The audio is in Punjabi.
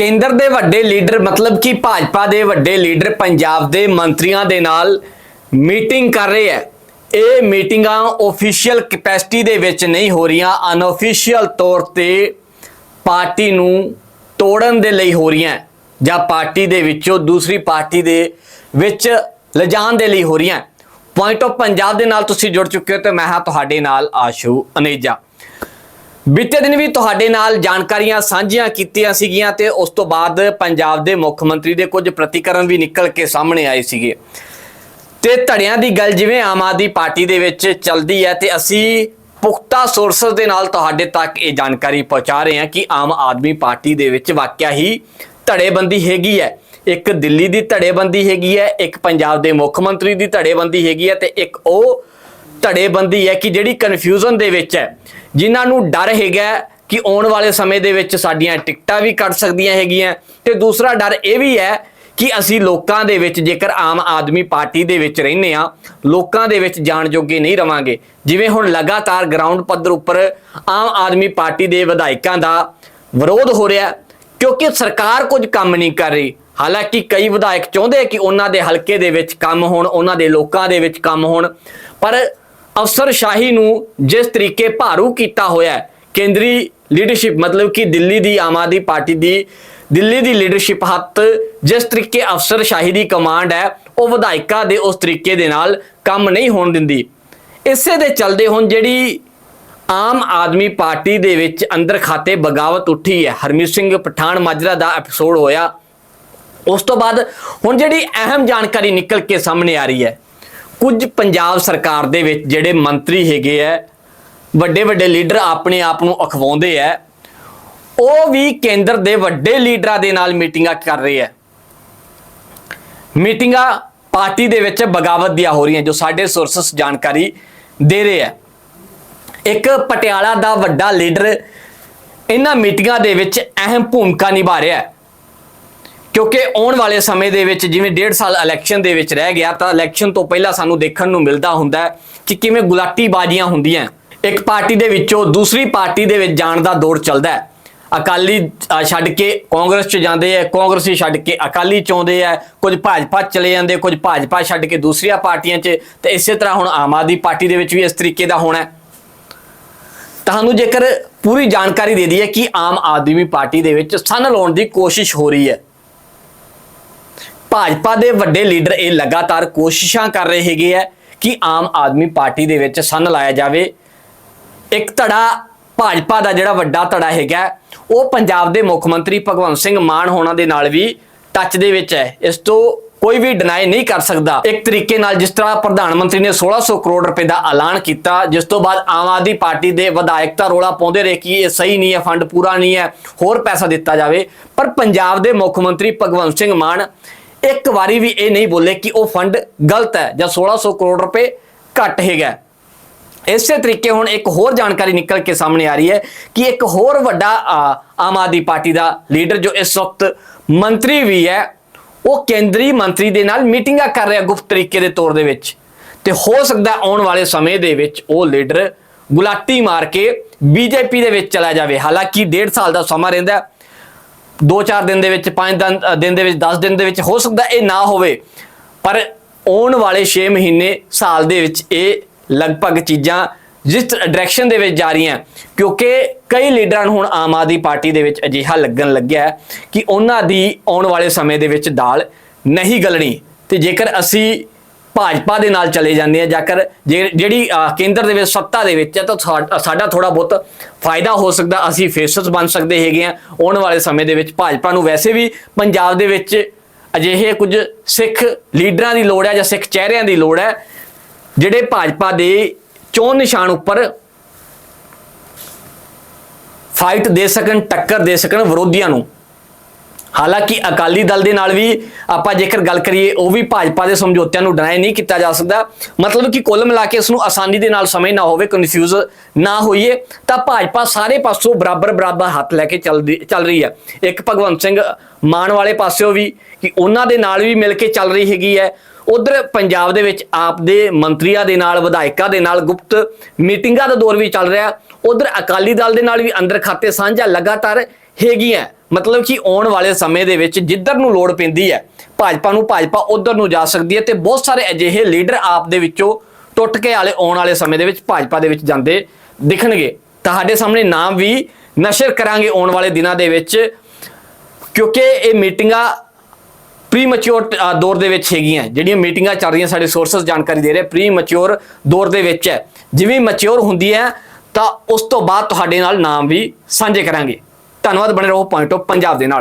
ਕੇਂਦਰ ਦੇ ਵੱਡੇ ਲੀਡਰ, ਮਤਲਬ ਕਿ ਭਾਜਪਾ ਦੇ ਵੱਡੇ ਲੀਡਰ, ਪੰਜਾਬ ਦੇ ਮੰਤਰੀਆਂ ਦੇ ਨਾਲ ਮੀਟਿੰਗ ਕਰ ਰਹੇ ਹੈ। ਇਹ ਮੀਟਿੰਗਾਂ ਆਫੀਸ਼ੀਅਲ ਕੈਪੈਸਿਟੀ ਦੇ ਵਿੱਚ ਨਹੀਂ ਹੋ ਰਹੀਆਂ ਅਨਆਫੀਸ਼ੀਅਲ ਤੌਰ ਤੇ ਪਾਰਟੀ ਨੂੰ ਤੋੜਨ ਦੇ ਲਈ ਹੋ ਰਹੀਆਂ ਜਾਂ ਪਾਰਟੀ ਦੇ ਵਿੱਚੋਂ ਦੂਸਰੀ ਪਾਰਟੀ ਦੇ ਵਿੱਚ ਲਿਜਾਣ ਦੇ ਲਈ ਹੋ ਰਹੀਆਂ ਪੁਆਇੰਟ ਆਫ ਪੰਜਾਬ ਦੇ ਨਾਲ ਤੁਸੀਂ ਜੁੜ ਚੁੱਕੇ ਹੋ ਤੇ ਮੈਂ ਹਾਂ ਤੁਹਾਡੇ ਨਾਲ ਆਸ਼ੂ ਅਨੇਜਾ। ਬੀਤੇ ਦਿਨ ਵੀ ਤੁਹਾਡੇ ਨਾਲ ਜਾਣਕਾਰੀਆਂ ਸਾਂਝੀਆਂ ਕੀਤੀਆਂ ਸੀਗੀਆਂ ਤੇ ਉਸ ਤੋਂ ਬਾਅਦ ਪੰਜਾਬ ਦੇ ਮੁੱਖ ਮੰਤਰੀ ਦੇ ਕੁਝ ਪ੍ਰਤੀਕਰਮ ਵੀ ਨਿਕਲ ਕੇ ਸਾਹਮਣੇ ਆਏ ਸੀਗੇ। ਤੇ ਧੜਿਆਂ ਦੀ ਗੱਲ ਜਿਵੇਂ ਆਮ ਆਦਮੀ ਪਾਰਟੀ ਦੇ ਵਿੱਚ ਚੱਲਦੀ ਹੈ ਤੇ ਅਸੀਂ ਪੁਖਤਾ ਸੋਰਸਸ ਦੇ ਨਾਲ ਤੁਹਾਡੇ ਤੱਕ ਇਹ ਜਾਣਕਾਰੀ ਪਹੁੰਚਾ ਰਹੇ ਹਾਂ ਕਿ ਆਮ ਆਦਮੀ ਪਾਰਟੀ ਦੇ ਵਿੱਚ ਵਾਕਿਆ ਹੀ ਧੜੇਬੰਦੀ ਹੈਗੀ ਹੈ। ਇੱਕ ਦਿੱਲੀ ਦੀ ਧੜੇਬੰਦੀ ਹੈਗੀ ਹੈ, ਇੱਕ ਪੰਜਾਬ ਦੇ ਮੁੱਖ ਮੰਤਰੀ ਦੀ ਧੜੇਬੰਦੀ ਹੈਗੀ ਹੈ ਤੇ ਇੱਕ ਉਹ ਧੜੇਬੰਦੀ ਹੈ ਕਿ ਜਿਹੜੀ ਕਨਫਿਊਜ਼ਨ ਦੇ ਵਿੱਚ ਹੈ, ਜਿਨ੍ਹਾਂ ਨੂੰ ਡਰ ਹੈਗਾ ਕਿ ਆਉਣ ਵਾਲੇ ਸਮੇਂ ਦੇ ਵਿੱਚ ਸਾਡੀਆਂ ਟਿਕਟਾਂ ਵੀ ਕੱਟ ਸਕਦੀਆਂ ਹੈਗੀਆਂ। ਤੇ ਦੂਸਰਾ ਡਰ ਇਹ ਵੀ ਹੈ ਕਿ ਅਸੀਂ ਲੋਕਾਂ ਦੇ ਵਿੱਚ, ਜੇਕਰ ਆਮ ਆਦਮੀ ਪਾਰਟੀ ਦੇ ਵਿੱਚ ਰਹਿੰਦੇ ਆ ਲੋਕਾਂ ਦੇ ਵਿੱਚ ਜਾਣ ਜੋਗੇ ਨਹੀਂ ਰਵਾਂਗੇ। ਜਿਵੇਂ ਹੁਣ ਲਗਾਤਾਰ ਗਰਾਊਂਡ ਪੱਧਰ ਉੱਪਰ ਆਮ ਆਦਮੀ ਪਾਰਟੀ ਦੇ ਵਿਧਾਇਕਾਂ ਦਾ ਵਿਰੋਧ ਹੋ ਰਿਹਾ ਕਿਉਂਕਿ ਸਰਕਾਰ ਕੁਝ ਕੰਮ ਨਹੀਂ ਕਰ ਰਹੀ। ਹਾਲਾਂਕਿ ਕਈ ਵਿਧਾਇਕ ਚਾਹੁੰਦੇ ਕਿ ਉਹਨਾਂ ਦੇ ਹਲਕੇ ਦੇ ਵਿੱਚ ਕੰਮ ਹੋਣ, ਉਹਨਾਂ ਦੇ ਲੋਕਾਂ ਦੇ ਵਿੱਚ ਕੰਮ ਹੋਣ, ਪਰ ਅਫਸਰਸ਼ਾਹੀ ਨੂੰ ਜਿਸ ਤਰੀਕੇ ਭਾਰੂ ਕੀਤਾ ਹੋਇਆ ਹੈ, ਕੇਂਦਰੀ ਲੀਡਰਸ਼ਿਪ ਮਤਲਬ ਕਿ ਦਿੱਲੀ ਦੀ ਆਮ ਆਦਮੀ ਪਾਰਟੀ ਦੀ, ਦਿੱਲੀ ਦੀ ਲੀਡਰਸ਼ਿਪ ਹੱਥ ਜਿਸ ਤਰੀਕੇ ਅਫਸਰਸ਼ਾਹੀ ਦੀ ਕਮਾਂਡ ਹੈ, ਉਹ ਵਿਧਾਇਕਾਂ ਦੇ ਉਸ ਤਰੀਕੇ ਦੇ ਨਾਲ ਕੰਮ ਨਹੀਂ ਹੋਣ ਦਿੰਦੀ। ਇਸੇ ਦੇ ਚੱਲਦੇ ਹੁਣ ਜਿਹੜੀ ਆਮ ਆਦਮੀ ਪਾਰਟੀ ਦੇ ਵਿੱਚ ਅੰਦਰ ਖਾਤੇ ਬਗਾਵਤ ਉੱਠੀ ਹੈ, ਹਰਮੀਤ ਸਿੰਘ ਪਠਾਨ ਮਾਜਰਾ ਦਾ ਐਪੀਸੋਡ ਹੋਇਆ। ਉਸ ਤੋਂ ਬਾਅਦ ਹੁਣ ਜਿਹੜੀ ਅਹਿਮ ਜਾਣਕਾਰੀ ਨਿਕਲ ਕੇ ਸਾਹਮਣੇ ਆ ਰਹੀ ਹੈ ਕੁਝ ਪੰਜਾਬ ਸਰਕਾਰ ਦੇ ਵਿੱਚ ਜਿਹੜੇ ਮੰਤਰੀ ਹੈਗੇ ਆ ਵੱਡੇ ਵੱਡੇ ਲੀਡਰ ਆਪਣੇ ਆਪ ਨੂੰ ਅਖਵਾਉਂਦੇ ਆ ਉਹ ਵੀ ਕੇਂਦਰ ਦੇ ਵੱਡੇ ਲੀਡਰਾਂ ਦੇ ਨਾਲ ਮੀਟਿੰਗਾਂ ਕਰ ਰਹੇ ਆ ਮੀਟਿੰਗਾਂ ਪਾਰਟੀ ਦੇ ਵਿੱਚ ਬਗਾਵਤ ਦੀਆਂ ਹੋ ਰਹੀਆਂ ਜੋ ਸਾਡੇ ਸੋਰਸਸ ਜਾਣਕਾਰੀ ਦੇ ਰਹੇ ਆ ਇੱਕ ਪਟਿਆਲਾ ਦਾ ਵੱਡਾ ਲੀਡਰ ਇਹਨਾਂ ਮੀਟਿੰਗਾਂ ਦੇ ਵਿੱਚ ਅਹਿਮ ਭੂਮਿਕਾ ਨਿਭਾ ਰਿਹਾ ਹੈ ਕਿਉਂਕਿ ਆਉਣ ਵਾਲੇ ਸਮੇਂ ਦੇ ਵਿੱਚ ਜਿਵੇਂ ਡੇਢ ਸਾਲ ਇਲੈਕਸ਼ਨ ਦੇ ਵਿੱਚ ਰਹਿ ਗਿਆ ਤਾਂ ਇਲੈਕਸ਼ਨ ਤੋਂ ਪਹਿਲਾਂ ਸਾਨੂੰ ਦੇਖਣ ਨੂੰ ਮਿਲਦਾ ਹੁੰਦਾ ਕਿ ਕਿਵੇਂ ਗੁਲਾਟੀ ਬਾਜ਼ੀਆਂ ਹੁੰਦੀਆਂ ਇੱਕ ਪਾਰਟੀ ਦੇ ਵਿੱਚੋਂ ਦੂਸਰੀ ਪਾਰਟੀ ਦੇ ਵਿੱਚ ਜਾਣ ਦਾ ਦੌਰ ਚੱਲਦਾ ਹੈ। ਅਕਾਲੀ ਛੱਡ ਕੇ ਕਾਂਗਰਸ ਚ ਜਾਂਦੇ ਆ ਕਾਂਗਰਸੀ ਛੱਡ ਕੇ ਅਕਾਲੀ ਚ ਆਉਂਦੇ ਆ ਕੁਝ ਭਾਜਪਾ ਚਲੇ ਜਾਂਦੇ, ਕੁਝ ਭਾਜਪਾ ਛੱਡ ਕੇ ਦੂਸਰੀਆਂ ਪਾਰਟੀਆਂ 'ਚ, ਤੇ ਇਸੇ ਤਰ੍ਹਾਂ ਹੁਣ ਆਮ ਆਦਮੀ ਪਾਰਟੀ ਦੇ ਵਿੱਚ ਵੀ ਇਸ ਤਰੀਕੇ ਦਾ ਹੋਣਾ ਤੁਹਾਨੂੰ ਜੇਕਰ ਪੂਰੀ ਜਾਣਕਾਰੀ ਦੇ ਦਈਏ ਕਿ ਆਮ ਆਦਮੀ ਪਾਰਟੀ ਦੇ ਵਿੱਚ ਸੰਨ ਲਾਉਣ ਦੀ ਕੋਸ਼ਿਸ਼ ਹੋ ਰਹੀ ਹੈ ਭਾਜਪਾ ਦੇ ਵੱਡੇ ਲੀਡਰ ਇਹ ਲਗਾਤਾਰ ਕੋਸ਼ਿਸ਼ਾਂ ਕਰ ਰਹੇ ਹੈਗੇ ਆ ਕਿ ਆਮ ਆਦਮੀ ਪਾਰਟੀ ਦੇ ਵਿੱਚ ਸੰਨ ਲਾਇਆ ਜਾਵੇ। ਇੱਕ ਧੜਾ ਭਾਜਪਾ ਦਾ ਜਿਹੜਾ ਵੱਡਾ ਧੜਾ ਹੈਗਾ, ਉਹ ਪੰਜਾਬ ਦੇ ਮੁੱਖ ਮੰਤਰੀ ਭਗਵੰਤ ਸਿੰਘ ਮਾਨ ਹੋਣਾ ਦੇ ਨਾਲ ਵੀ ਟੱਚ ਦੇ ਵਿੱਚ ਹੈ। ਇਸ ਤੋਂ ਕੋਈ ਵੀ ਡਿਨਾਈ ਨਹੀਂ ਕਰ ਸਕਦਾ। ਇੱਕ ਤਰੀਕੇ ਨਾਲ ਜਿਸ ਤਰ੍ਹਾਂ ਪ੍ਰਧਾਨ ਮੰਤਰੀ ਨੇ 1600 ਕਰੋੜ ਰੁਪਏ ਦਾ ਐਲਾਨ ਕੀਤਾ, ਜਿਸ ਤੋਂ ਬਾਅਦ ਆਮ ਆਦਮੀ ਪਾਰਟੀ ਦੇ ਵਿਧਾਇਕ ਤਾਂ ਰੋਲਾ ਪਾਉਂਦੇ ਰਹੇ ਕਿ ਇਹ ਸਹੀ ਨਹੀਂ ਹੈ, ਫੰਡ ਪੂਰਾ ਨਹੀਂ ਹੈ, ਹੋਰ ਪੈਸਾ ਦਿੱਤਾ ਜਾਵੇ। ਪਰ ਪੰਜਾਬ ਦੇ ਮੁੱਖ ਮੰਤਰੀ ਭਗਵੰਤ ਸਿੰਘ ਮਾਨ ਇੱਕ ਵਾਰੀ ਵੀ ਇਹ ਨਹੀਂ ਬੋਲੇ ਕਿ ਉਹ ਫੰਡ ਗਲਤ ਹੈ ਜਾਂ 1600 ਕਰੋੜ ਰੁਪਏ ਘੱਟ ਹੈਗਾ ਇਸੇ ਤਰੀਕੇ ਹੁਣ ਇੱਕ ਹੋਰ ਜਾਣਕਾਰੀ ਨਿਕਲ ਕੇ ਸਾਹਮਣੇ ਆ ਰਹੀ ਹੈ ਕਿ ਇੱਕ ਹੋਰ ਵੱਡਾ ਆਮ ਆਦਮੀ ਪਾਰਟੀ ਦਾ ਲੀਡਰ ਜੋ ਇਸ ਵਕਤ ਮੰਤਰੀ ਵੀ ਹੈ, ਉਹ ਕੇਂਦਰੀ ਮੰਤਰੀ ਦੇ ਨਾਲ ਮੀਟਿੰਗਾਂ ਕਰ ਰਿਹਾ ਗੁਪਤ ਤਰੀਕੇ ਦੇ ਤੌਰ ਦੇ ਵਿੱਚ। ਤੇ ਹੋ ਸਕਦਾ ਆਉਣ ਵਾਲੇ ਸਮੇਂ ਦੇ ਵਿੱਚ ਉਹ ਲੀਡਰ ਗੁਲਾਟੀ ਮਾਰ ਕੇ ਬੀਜੇਪੀ ਦੇ ਵਿੱਚ ਚਲਾ ਜਾਵੇ। ਹਾਲਾਂਕਿ ਡੇਢ ਸਾਲ ਦਾ ਸਮਾਂ ਰਹਿੰਦਾ ਹੈ ਦੋ ਚਾਰ ਦਿਨ ਦੇ ਵਿੱਚ, ਪੰਜ ਦਿਨ ਦਿਨ ਦੇ ਵਿੱਚ 10 ਦਿਨ ਦੇ ਵਿੱਚ ਹੋ ਸਕਦਾ ਇਹ ਨਾ ਹੋਵੇ। ਪਰ ਆਉਣ ਵਾਲੇ 6 ਮਹੀਨੇ, ਸਾਲ ਦੇ ਵਿੱਚ ਇਹ ਲਗਭਗ ਚੀਜ਼ਾਂ ਜਿਸ ਡਾਇਰੈਕਸ਼ਨ ਦੇ ਵਿੱਚ ਜਾ ਰਹੀਆਂ। ਕਿਉਂਕਿ ਕਈ ਲੀਡਰਾਂ ਨੂੰ ਹੁਣ ਆਮ ਆਦਮੀ ਪਾਰਟੀ ਦੇ ਵਿੱਚ ਅਜਿਹਾ ਲੱਗਣ ਲੱਗਿਆ ਹੈ ਕਿ ਉਹਨਾਂ ਦੀ ਆਉਣ ਵਾਲੇ ਸਮੇਂ ਦੇ ਵਿੱਚ ਦਾਲ ਨਹੀਂ ਗਲਣੀ। ਤੇ ਜੇਕਰ ਅਸੀਂ ਭਾਜਪਾ ਦੇ ਨਾਲ ਚਲੇ ਜਾਂਦੇ ਆ, ਜਾਕਰ ਜੇ- ਜਿਹੜੀ ਕੇਂਦਰ ਦੇ ਵਿੱਚ ਸੱਤਾ ਦੇ ਵਿੱਚ ਹੈ ਤਾਂ ਸਾਡਾ ਥੋੜਾ ਬਹੁਤ ਫਾਇਦਾ ਹੋ ਸਕਦਾ, ਅਸੀਂ ਫੇਸਸ ਬਣ ਸਕਦੇ ਹੈਗੇ ਆ, ਆਉਣ ਵਾਲੇ ਸਮੇਂ ਦੇ ਵਿੱਚ ਭਾਜਪਾ ਨੂੰ। ਵੈਸੇ ਵੀ ਪੰਜਾਬ ਦੇ ਵਿੱਚ ਅਜਿਹੇ ਕੁਝ ਸਿੱਖ ਲੀਡਰਾਂ ਦੀ ਲੋੜ ਹੈ ਜਾਂ ਸਿੱਖ ਚਿਹਰਿਆਂ ਦੀ ਲੋੜ ਹੈ, ਜਿਹੜੇ ਭਾਜਪਾ ਦੇ ਚੋਣ ਨਿਸ਼ਾਨ ਉੱਪਰ ਫਾਈਟ ਦੇ ਸਕਣ, ਟੱਕਰ ਦੇ ਸਕਣ ਵਿਰੋਧੀਆਂ ਨੂੰ। ਹਾਲਾਂਕਿ ਅਕਾਲੀ ਦਲ ਦੇ ਨਾਲ ਵੀ ਆਪਾਂ ਜੇਕਰ ਗੱਲ ਕਰੀਏ, ਉਹ ਵੀ ਭਾਜਪਾ ਦੇ ਸਮਝੌਤਿਆਂ ਨੂੰ ਡਿਨਾਈ ਨਹੀਂ ਕੀਤਾ ਜਾ ਸਕਦਾ। ਮਤਲਬ ਕਿ ਕੁੱਲ ਮਿਲਾ ਕੇ ਇਸ ਨੂੰ ਆਸਾਨੀ ਦੇ ਨਾਲ ਸਮਝ ਨਾ ਹੋਵੇ ਕਨਫਿਊਜ਼ ਨਾ ਹੋਈਏ, ਤਾਂ ਭਾਜਪਾ ਸਾਰੇ ਪਾਸੋਂ ਬਰਾਬਰ ਬਰਾਬਰ ਹੱਥ ਲੈ ਕੇ ਚੱਲਦੀ, ਚੱਲ ਰਹੀ ਹੈ। ਇੱਕ ਭਗਵੰਤ ਸਿੰਘ ਮਾਨ ਵਾਲੇ ਪਾਸਿਓਂ ਵੀ ਕਿ ਉਹਨਾਂ ਦੇ ਨਾਲ ਵੀ ਮਿਲ ਕੇ ਚੱਲ ਰਹੀ ਹੈਗੀ ਹੈ। ਉਧਰ ਪੰਜਾਬ ਦੇ ਵਿੱਚ ਆਪ ਦੇ ਮੰਤਰੀਆਂ ਦੇ ਨਾਲ, ਵਿਧਾਇਕਾਂ ਦੇ ਨਾਲ ਗੁਪਤ ਮੀਟਿੰਗਾਂ ਦਾ ਦੌਰ ਵੀ ਚੱਲ ਰਿਹਾ। ਉਧਰ ਅਕਾਲੀ ਦਲ ਦੇ ਨਾਲ ਵੀ ਅੰਦਰ ਖਾਤੇ ਸਾਂਝਾ ਲਗਾਤਾਰ ਹੈਗੀਆਂ। ਮਤਲਬ ਕਿ ਆਉਣ ਵਾਲੇ ਸਮੇਂ ਦੇ ਵਿੱਚ ਜਿੱਧਰ ਨੂੰ ਲੋੜ ਪੈਂਦੀ ਹੈ, ਭਾਜਪਾ ਨੂੰ ਭਾਜਪਾ ਉਧਰ ਨੂੰ ਜਾ ਸਕਦੀ ਹੈ ਤੇ ਬਹੁਤ ਸਾਰੇ ਅਜਿਹੇ ਲੀਡਰ ਆਪ ਦੇ ਵਿੱਚੋਂ ਟੁੱਟ ਕੇ ਵਾਲੇ ਆਉਣ ਵਾਲੇ ਸਮੇਂ ਦੇ ਵਿੱਚ ਭਾਜਪਾ ਦੇ ਵਿੱਚ ਜਾਂਦੇ ਦਿਖਣਗੇ। ਤੁਹਾਡੇ ਸਾਹਮਣੇ ਨਾਮ ਵੀ ਨਸ਼ਰ ਕਰਾਂਗੇ ਆਉਣ ਵਾਲੇ ਦਿਨਾਂ ਦੇ ਵਿੱਚ, ਕਿਉਂਕਿ ਇਹ ਮੀਟਿੰਗਾਂ ਪ੍ਰੀ ਦੌਰ ਦੇ ਵਿੱਚ ਹੈਗੀਆਂ। ਜਿਹੜੀਆਂ ਮੀਟਿੰਗਾਂ ਚੱਲ ਰਹੀਆਂ, ਸਾਡੇ ਸੋਰਸਸ ਜਾਣਕਾਰੀ ਦੇ ਰਹੇ ਪ੍ਰੀ ਮੈਚੁਰ ਦੌਰ ਦੇ ਵਿੱਚ ਹੈ। ਜਿਵੇਂ ਮੈਚੁਰ ਹੁੰਦੀ ਹੈ, ਤਾਂ ਉਸ ਤੋਂ ਬਾਅਦ ਤੁਹਾਡੇ ਨਾਲ ਨਾਮ ਵੀ ਸਾਂਝੇ ਕਰਾਂਗੇ। ਧੰਨਵਾਦ ਬਣੇ ਰਹੋ ਪੁਆਇੰਟ ਆਫ ਪੰਜਾਬ ਦੇ ਨਾਲ।